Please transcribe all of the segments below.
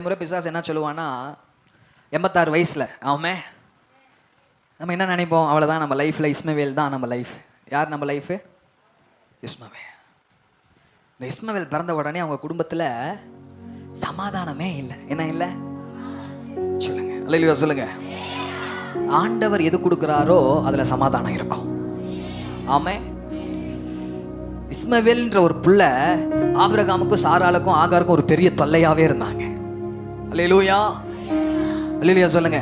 முறை பிசாஸ் என்ன சொல்லுவான்னா எண்பத்தாறு வயசில். அவமே நம்ம என்ன நினைப்போம்? அவ்வளோதான் நம்ம லைஃப்பில் இஸ்மவேல் தான் நம்ம லைஃப் யார் நம்ம லைஃபு இஸ்மவேல். இந்த இஸ்மவேல் பிறந்த உடனே அவங்க குடும்பத்தில் சமாதானமே இல்லை. என்ன இல்லை? சொல்லுங்க. அல்லையா சொல்லுங்க. ஆண்டவர் எது கொடுக்குறாரோ அதில் சமாதானம் இருக்கும். ஆமே. இஸ்மவேல்ன்ற ஒரு புள்ள ஆபிரகாமுக்கும் சாராளுக்கும் ஆகாருக்கும் ஒரு பெரிய தொல்லையாவே இருந்தாங்க. அல்லேலூயா அல்லேலூயா சொல்லுங்க.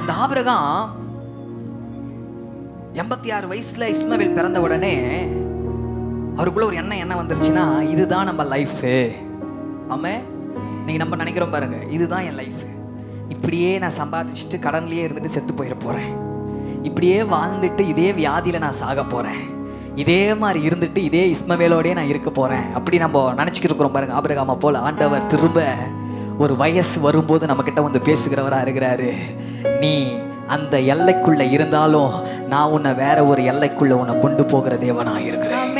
இந்த ஆபிரகாம் எண்பத்தி ஆறு வயசுல இஸ்மவேல் பிறந்த உடனே அவருக்குள்ள ஒரு எண்ணம் என்ன வந்துருச்சுன்னா இதுதான் நம்ம லைஃபு ஆமே நீங்க நம்ம நினைக்கிறோம் பாருங்க இதுதான் என் லைஃப் இப்படியே நான் சம்பாதிச்சுட்டு கடன்லயே இருந்துட்டு செத்து போயிட போறேன். இப்படியே வாழ்ந்துட்டு இதே வியாதியில நான் சாக போறேன். இதே மாதிரி இருந்துட்டு இதே இஸ்மவேலோடயே நான் இருக்க போறேன். அப்படி நம்ம நினச்சிக்கிட்டு இருக்கிறோம் பாருங்க ஆபிரகாம போல ஆண்டவர் திரும்ப ஒரு வயசு வரும்போது நம்ம கிட்ட வந்து பேசுகிறவரா இருக்கிறாரு. நீ அந்த எல்லைக்குள்ள இருந்தாலும் நான் உன்னை வேற ஒரு எல்லைக்குள்ள உன்னை கொண்டு போகிற தேவனா இருக்கிறேன்.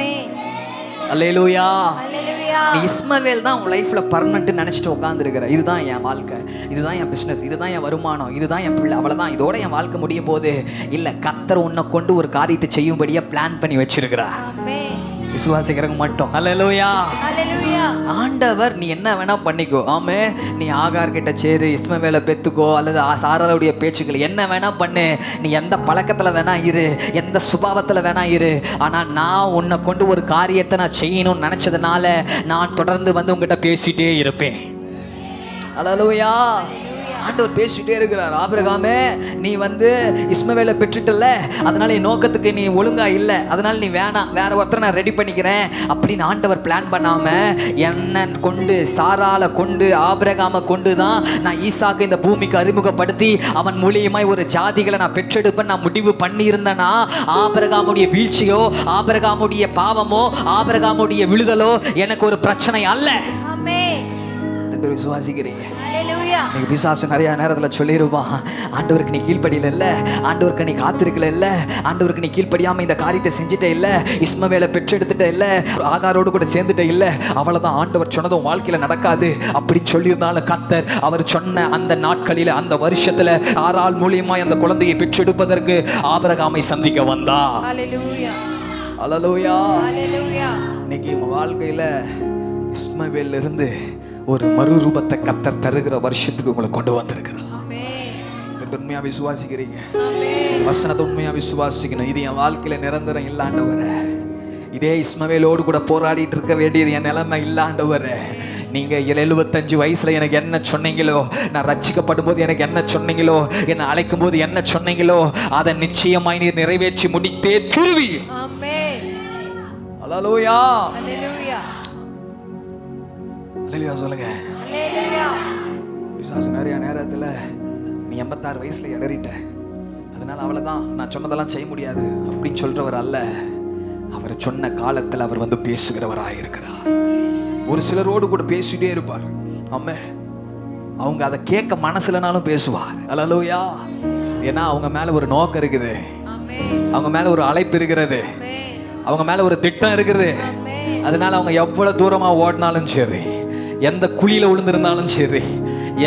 நீ இஸ்மவேல் தான் உன் லைஃப்ல பர்மனெண்ட் நினைச்சிட்டு உட்காந்துருக்கிற இதுதான் என் வாழ்க்கை. இதுதான் என் பிசினஸ் இதுதான் என் வருமானம். இதுதான் என் பிள்ளை. அவ்வளவுதான். இதோட என் வாழ்க்கை முடியும் போது இல்ல கத்தர் உன்னை கொண்டு ஒரு காரியத்தை செய்யும்படியா பிளான் பண்ணி வச்சிருக்கிறா விசுவாசிக்கிறவங்க மட்டும். ஹalleluya. ஆண்டவர் நீ என்ன வேணா பண்ணிக்கோ. ஆமே நீ ஆகார் கிட்ட சேரு இஸ்மவேலை பெத்துக்கோ அல்லது ஆ- சாராளுடைய பேச்சுக்கள் என்ன வேணா பண்ணு. நீ எந்த பழக்கத்துல வேணா இரு. எந்த சுபாவத்துல வேணா இரு. ஆனா நான் உன்னை கொண்டு ஒரு காரியத்தை நான் செய்யணும்னு நினைச்சதுனால நான் தொடர்ந்து வந்து உங்ககிட்ட பேசிட்டே இருப்பேன். அலலுயா ஆண்டவர் பேசிட்டே இருக்கிறார். ஆபிரகாமே நீ வந்து இஸ்மவேலை பெற்றுட்டல அதனால என் நோக்கத்துக்கு நீ ஒழுங்கா இல்லை அதனால நீ வேணாம் வேற ஒருத்தரை நான் ரெடி பண்ணிக்கிறேன் அப்படின்னு ஆண்டவர் பிளான் பண்ணாம என்ன கொண்டு சாரால கொண்டு ஆபிரகாம கொண்டு தான் நான் ஈசாக்கு இந்த பூமிக்கு அறிமுகப்படுத்தி அவன் மூலியமாய் ஒரு ஜாதிகளை நான் பெற்றெடுப்பேன் நான் முடிவு பண்ணியிருந்தேன்னா ஆபிரகாமுடைய வீழ்ச்சியோ ஆபிரகாமுடைய பாவமோ ஆபிரகாமுடைய விழுதலோ எனக்கு ஒரு பிரச்சனை அல்ல. ஆமென் என்று விசுவாசிக்கிறீங்க? இன்னைக்கு பிசாசு நிறைய நேரத்தில் சொல்லிடுவான் ஆண்டவருக்கு நீ கீழ்ப்படியில இல்ல ஆண்டவருக்கு நீ காத்திருக்கல இல்ல ஆண்டவருக்கு நீ கீழ்ப்படியாம இந்த காரியத்தை செஞ்சுட்ட இல்ல இஸ்மவேலை பெற்றெடுத்துட்ட இல்ல ஆகாரோடு கூட சேர்ந்துட்ட இல்ல அவ்வளவுதான் ஆண்டவர் சொன்னதும் வாழ்க்கையில நடக்காது. அப்படி சொல்லியிருந்தாலும் கத்தர் அவர் சொன்ன அந்த நாட்களில அந்த வருஷத்துல ஆறாள் மூலியமாய் அந்த குழந்தையை பெற்றெடுப்பதற்கு ஆபரகாமை சந்திக்க வந்தா. அலலோயா. இன்னைக்கு வாழ்க்கையில இஸ்மவேல்ல இருந்து ஒரு மறுரூபத்தை கத்தர் தருகிற வருஷத்துக்கு உங்களை கொண்டு வந்திருக்கிறார். உண்மையா விசுவாசிக்கிறீங்க? வசனத்தை உண்மையா விசுவாசிக்கணும். இது என் வாழ்க்கையில நிரந்தரம் இல்லாண்டவர. இதே இஸ்மவேலோடு கூட போராடிட்டு இருக்க வேண்டியது என் நிலைமை இல்லாண்டவர. நீங்க எழுபத்தஞ்சு வயசுல எனக்கு என்ன சொன்னீங்களோ நான் ரட்சிக்கப்படும் போது எனக்கு என்ன சொன்னீங்களோ என்னை அழைக்கும் போது என்ன சொன்னீங்களோ அதை நிச்சயமாய் நீர் நிறைவேற்றி முடித்தே திருவி அலலோயா. அலலியா சொல்லுங்க. பிசாசு நிறைய நேரத்தில் நீ எண்பத்தாறு வயசுல இடறிட்ட அதனால அவ்வளோதான் நான் சொன்னதெல்லாம் செய்ய முடியாது அப்படின்னு சொல்றவர் அல்ல. அவர் சொன்ன காலத்தில் அவர் வந்து பேசுகிறவராக இருக்கிறார் ஒரு சிலரோடு கூட பேசிட்டே இருப்பார். ஆமே அவங்க அதை கேட்க மனசுலனாலும் பேசுவார். அலலோயா. ஏன்னா அவங்க மேல ஒரு நோக்கம் இருக்குது. அவங்க மேல ஒரு அழைப்பு இருக்கிறது. அவங்க மேல ஒரு திட்டம் இருக்குது. அதனால அவங்க எவ்வளவு தூரமா ஓடினாலும் சரி. எந்த குழியில விழுந்திருந்தாலும் சரி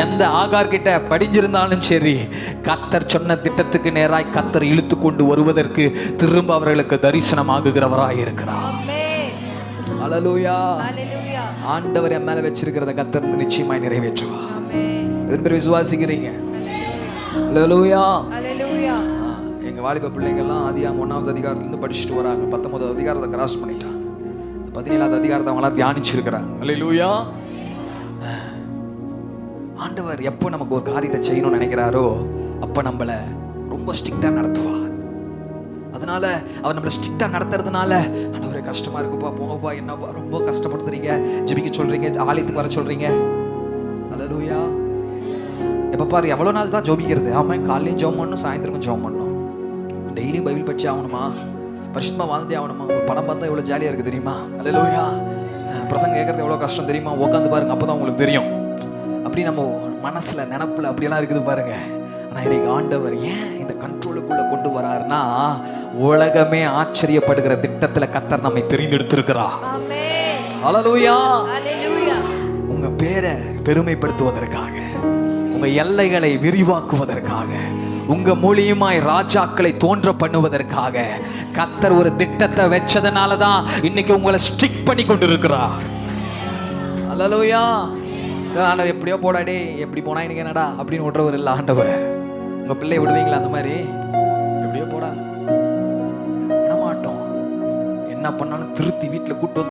எந்த ஆகார் கிட்ட படிஞ்சிருந்தாலும் சரி கத்தர் சொன்ன திட்டத்துக்கு நேராய் கத்தர் இழுத்து கொண்டு வருவதற்கு திரும்ப அவர்களுக்கு தரிசனமாகுகிறவராய் இருக்கிறார். அலலூயா ஆண்டவர் என் மேல வச்சிருக்கிறத கத்தர் நிச்சயமாய் நிறைவேற்றுவார். எத்தனை பேர் விசுவாசிக்கிறீங்க? அலலூயா எங்க வாலிப பிள்ளைங்கள்லாம் அதிகாரம் ஒன்றாவது அதிகாரத்துலேருந்து படிச்சுட்டு வராங்க. பத்தொன்பதாவது அதிகாரத்தை கிராஸ் பண்ணிட்டாங்க. பதினேழாவது அதிகாரத்தை அவங்களாம் தியானிச்சிருக்கிறாங்க. அல்லேலூயா ஆண்டவர் எப்போ நமக்கு ஒரு காரியத்தை செய்யணும்னு நினைக்கிறாரோ அப்போ நம்மளை ரொம்ப ஸ்ட்ரிக்டாக நடத்துவார். அதனால அவர் நம்மளை ஸ்ட்ரிக்டாக நடத்துறதுனால ஆண்டவரே கஷ்டமாக இருக்குப்பா போங்கப்பா என்னப்பா ரொம்ப கஷ்டப்படுத்துறீங்க. ஜெபிக்க சொல்கிறீங்க ஆலயத்துக்கு வர சொல்கிறீங்க அலலூயா எப்போ பாரு எவ்வளோ நாள் தான் ஜோபிக்கிறது. அவன் காலையும் ஜோம் பண்ணணும் சாயந்தரமும் ஜோம் பண்ணணும். டெய்லியும் பைபிள் படிச்சு ஆகணுமா? பரிசுத்தமாக வாழ்ந்தே ஆகணுமா? ஒரு படம் பார்த்தா எவ்வளோ ஜாலியாக இருக்குது தெரியுமா? அலலூயா பிரசங்க கேட்கறது எவ்வளோ கஷ்டம் தெரியுமா? உட்காந்து பாருங்க அப்போ தான் உங்களுக்கு தெரியும். அப்படி நம்ம மனசுல நினப்புல அப்படியெல்லாம் இருக்குது பாருங்க. ஆனால் இன்னைக்கு ஆண்டவர் ஏன் இந்த கண்ட்ரோலுக்குள்ள கொண்டு வராருன்னா உலகமே ஆச்சரியப்படுகிற திட்டத்துல கத்தர் நம்மை தெரிந்தெடுத்திருக்கிறா அலலூயா ஹalleluya உங்க பேரை பெருமைப்படுத்துவதற்காக உங்க எல்லைகளை விரிவாக்குவதற்காக உங்க மூலியமாய் ராஜாக்களை தோன்ற பண்ணுவதற்காக கத்தர் ஒரு திட்டத்தை வச்சதுனால தான் இன்னைக்கு உங்களை ஸ்டிக் பண்ணி கொண்டு இருக்கிறார் அல்லலோயா ஆண்டவர் எப்படியோ போடாடே எப்படி போனா எனக்கு என்னடா அப்படின்னு விடுறவர் இல்லை ஆண்டவர். உங்க பிள்ளைய விடுவீங்களா அந்த மாதிரி? எப்படியோ போடா. விட மாட்டோம் என்ன பண்ணாலும் திருத்தி வீட்டில் கூட்டு